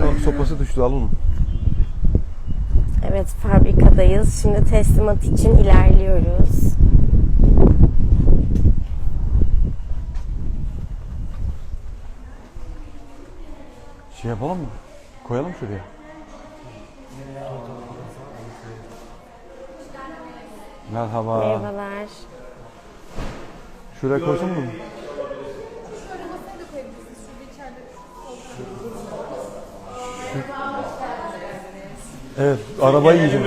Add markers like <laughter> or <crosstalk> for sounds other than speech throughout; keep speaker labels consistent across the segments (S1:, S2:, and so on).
S1: Domino sopası düştü al onu.
S2: Evet fabrikadayız. Şimdi teslimat için ilerliyoruz.
S1: Şey yapalım mı? Koyalım şuraya. Merhaba.
S2: Merhabalar.
S1: Şuraya koysun mu? Evet, arabayı yiyeceğim.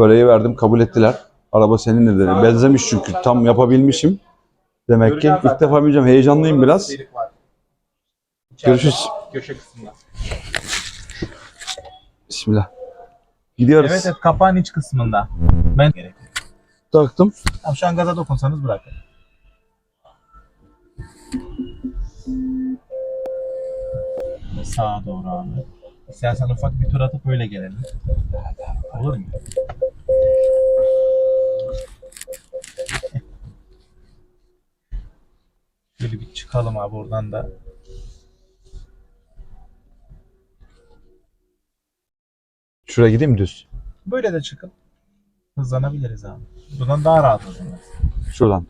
S1: Böreği verdim, kabul ettiler. Araba senin dedi. Benzemiş çünkü. Tam yapabilmişim. Demek ki ilk defa bineceğim. Heyecanlıyım biraz. Görüşürüz.
S3: Köşe kısmında.
S1: Bismillah. Gidiyoruz.
S3: Evet, evet kapağın iç kısmında. Ben.
S1: Taktım.
S3: Tamam şu an gaza dokunsanız bırakın. Sağa doğru abi. İstersen ufak bir tur atıp öyle gelelim. Olur mu? Şöyle bir çıkalım abi oradan da.
S1: Şuraya gideyim düz?
S3: Böyle de çıkıp hızlanabiliriz abi. Buradan daha rahat hızlanırız.
S1: Şuradan.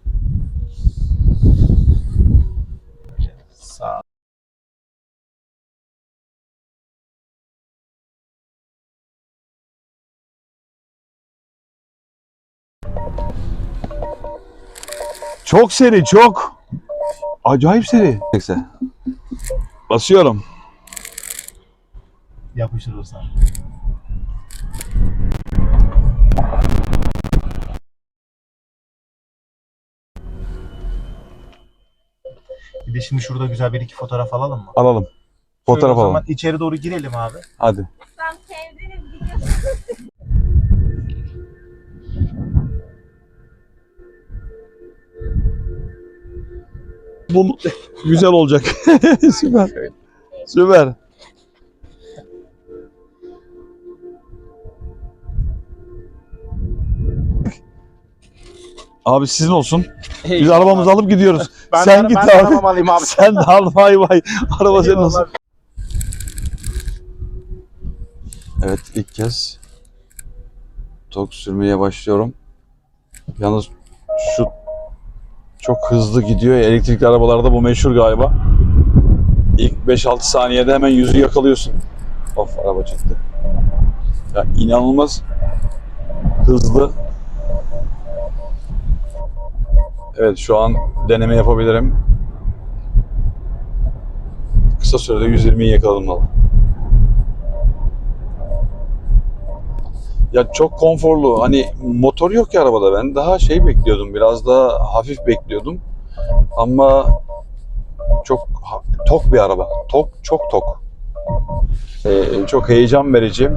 S3: Sağ.
S1: Çok seri, çok. Acayip seri. Neyse. Basıyorum.
S3: Yapışır o sana. Bir de şimdi şurada güzel bir iki fotoğraf alalım mı?
S1: Alalım. Fotoğraf
S3: Şöyle o zaman
S1: alalım.
S3: içeri doğru girelim abi.
S1: Hadi.
S2: Tam sevdiniz gidiyorsunuz. <laughs>
S1: Bu güzel olacak. <laughs> Süper. Süper. Abi sizin olsun. Biz arabamızı alıp gidiyoruz. <laughs>
S3: Ben
S1: Sen
S3: de-
S1: git
S3: ben de
S1: abi.
S3: arabamı alayım abi. <laughs>
S1: Sen de al vay vay. Araba senin olsun.
S3: Eyvallah.
S1: Evet ilk kez tok sürmeye başlıyorum. Yalnız şu çok hızlı gidiyor. Elektrikli arabalarda bu meşhur galiba. İlk 5-6 saniyede hemen yüzü yakalıyorsun. Of araba çıktı. Ya inanılmaz hızlı. Evet şu an deneme yapabilirim. Kısa sürede 120'yi yakaladım valla. Ya çok konforlu. Hani motor yok ya arabada. Ben daha şey bekliyordum. Biraz daha hafif bekliyordum. Ama çok tok bir araba. Tok, çok tok. Ee, çok heyecan verici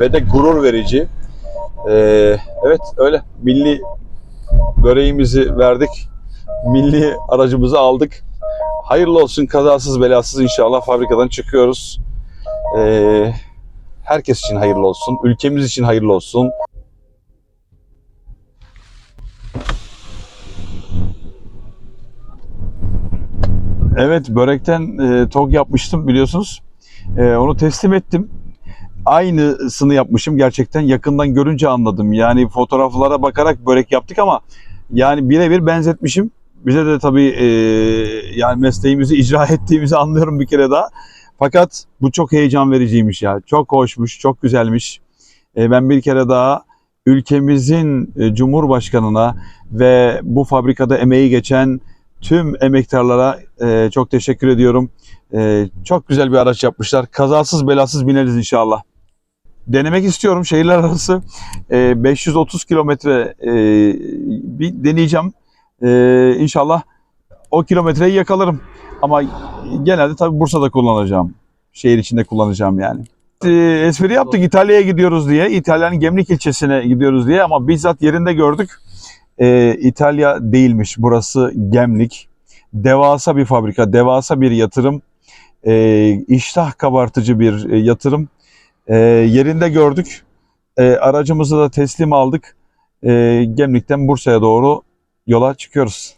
S1: ve de gurur verici. Ee, evet öyle. Milli böreğimizi verdik. Milli aracımızı aldık. Hayırlı olsun kazasız belasız inşallah fabrikadan çıkıyoruz. Ee, herkes için hayırlı olsun. Ülkemiz için hayırlı olsun. Evet börekten e, tok yapmıştım biliyorsunuz. E, onu teslim ettim. aynısını yapmışım. Gerçekten yakından görünce anladım. Yani fotoğraflara bakarak börek yaptık ama yani birebir benzetmişim. Bize de tabii e, yani mesleğimizi icra <laughs> ettiğimizi anlıyorum bir kere daha. Fakat bu çok heyecan vericiymiş ya. Çok hoşmuş, çok güzelmiş. E, ben bir kere daha ülkemizin e, Cumhurbaşkanına ve bu fabrikada emeği geçen tüm emektarlara e, çok teşekkür ediyorum. Çok güzel bir araç yapmışlar. Kazasız belasız bineriz inşallah. Denemek istiyorum şehirler arası. E, 530 kilometre bir deneyeceğim. İnşallah o kilometreyi yakalarım. Ama genelde tabii Bursa'da kullanacağım. Şehir içinde kullanacağım yani. E, espri yaptık İtalya'ya gidiyoruz diye. İtalya'nın Gemlik ilçesine gidiyoruz diye ama bizzat yerinde gördük. E, İtalya değilmiş. Burası Gemlik. Devasa bir fabrika, devasa bir yatırım. E, iştah kabartıcı bir e, yatırım. E, yerinde gördük. E, aracımızı da teslim aldık. E, Gemlik'ten Bursa'ya doğru yola çıkıyoruz.